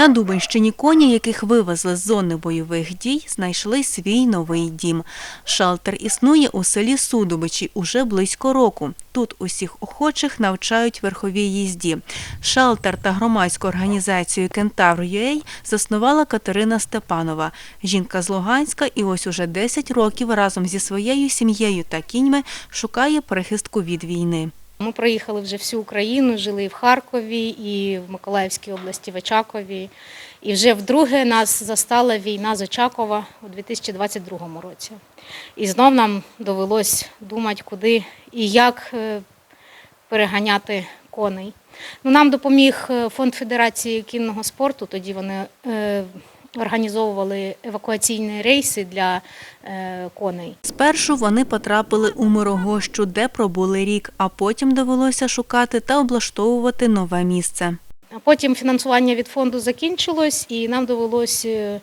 На Дубинщині коні, яких вивезли з зони бойових дій, знайшли свій новий дім. Шелтер існує у селі Судовичі уже близько року. Тут усіх охочих навчають верховій їзді. Шелтер та громадську організацію Кентавр.UA заснувала Катерина Степанова. Жінка з Луганська і ось уже 10 років разом зі своєю сім'єю та кіньми шукає прихистку від війни. Ми проїхали вже всю Україну, жили і в Харкові, і в Миколаївській області, в Очакові. І вже вдруге нас застала війна з Очакова у 2022 році. І знов нам довелось думати, куди і як е, переганяти коней. Ну, нам допоміг е, фонд Федерації кінного спорту. Тоді вони е, організовували евакуаційні рейси для е, коней. Спершу вони потрапили у Мирогощу, де пробули рік, а потім довелося шукати та облаштовувати нове місце. А потім фінансування від фонду закінчилось, і нам довелося е,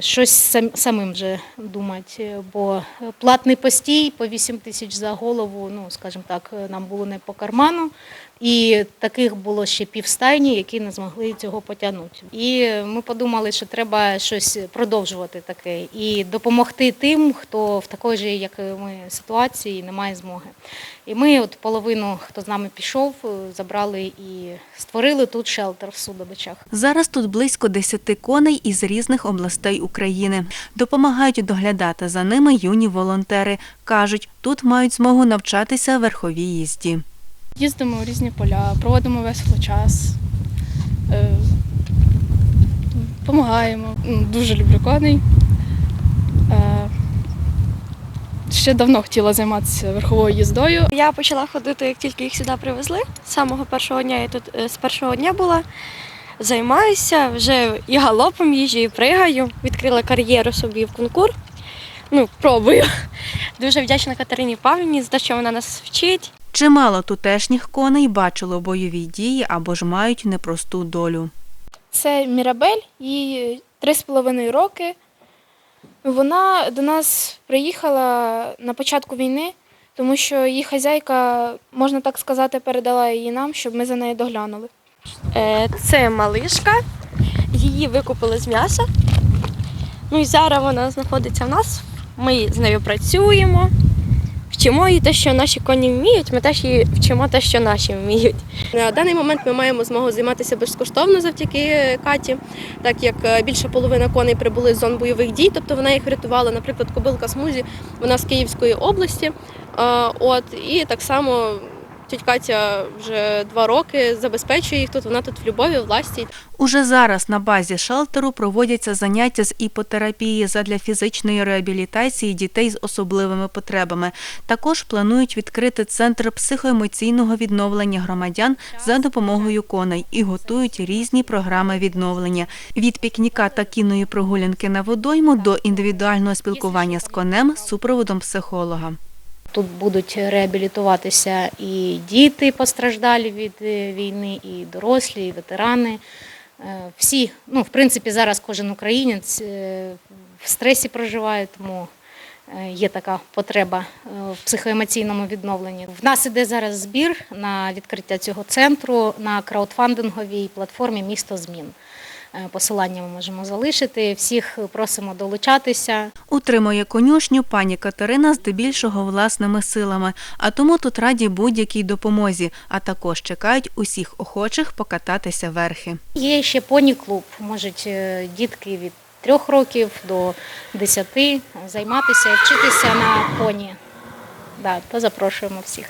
щось сам- самим вже думати. Бо платний постій по 8 тисяч за голову, ну скажімо так, нам було не по карману. І таких було ще півстайні, які не змогли цього потягнути. І ми подумали, що треба щось продовжувати таке і допомогти тим, хто в такій же, як ми, ситуації не має змоги. І ми, от половину, хто з нами пішов, е, забрали і створили тут шелтер в Судобичах. Зараз тут близько 10 коней із різних областей України. Допомагають доглядати за ними юні волонтери. Кажуть, тут мають змогу навчатися верховій їзді. Їздимо у різні поля, проводимо весело час, е, допомагаємо. Дуже люблю коней. Е, Ще давно хотіла займатися верховою їздою. Я почала ходити, як тільки їх сюди привезли. З самого першого дня я тут е, з першого дня була. Займаюся, вже і галопом їжджу, і пригаю. Відкрила кар'єру собі в конкур. Ну, пробую. Дуже вдячна Катерині Павлівні за те, що вона нас вчить. Чимало тутешніх коней бачило бойові дії або ж мають непросту долю. Це Мірабель, їй три з половиною роки. Вона до нас приїхала на початку війни, тому що її хазяйка, можна так сказати, передала її нам, щоб ми за нею доглянули. Е, Це малишка. Її викупили з м'яса. Ну і зараз вона знаходиться в нас. Ми з нею працюємо. Вчимо і те, що наші коні вміють, ми теж її вчимо те, що наші вміють. На даний момент ми маємо змогу займатися безкоштовно завдяки Каті, так як е, більша половина коней прибули з зон бойових дій, тобто вона їх врятувала. Наприклад, кобилка Смузі, вона з Київської області. Е, От і так само тіть Катя вже два роки забезпечує їх тут. Вона тут в любові, власті. Уже зараз на базі шелтеру проводяться заняття з іпотерапії задля фізичної реабілітації дітей з особливими потребами. Також планують відкрити центр психоемоційного відновлення громадян за допомогою коней і готують різні програми відновлення від пікніка та кінної прогулянки на водойму до індивідуального спілкування з конем з супроводом психолога. Тут будуть реабілітуватися і діти постраждалі від е, війни, і дорослі, і ветерани. Е, Всі, ну, в принципі, зараз кожен українець е, в стресі проживає, тому є така потреба в психоемоційному відновленні. В нас іде зараз збір на відкриття цього центру на краудфандинговій платформі Місто змін. Е, Посилання ми можемо залишити. Всіх просимо долучатися. Утримує конюшню пані Катерина здебільшого власними силами, а тому тут раді будь-якій допомозі, а також чекають усіх охочих покататися верхи. Є ще поні-клуб. Можуть е, дітки від трьох років до десяти займатися, вчитися на поні. Да, то запрошуємо всіх.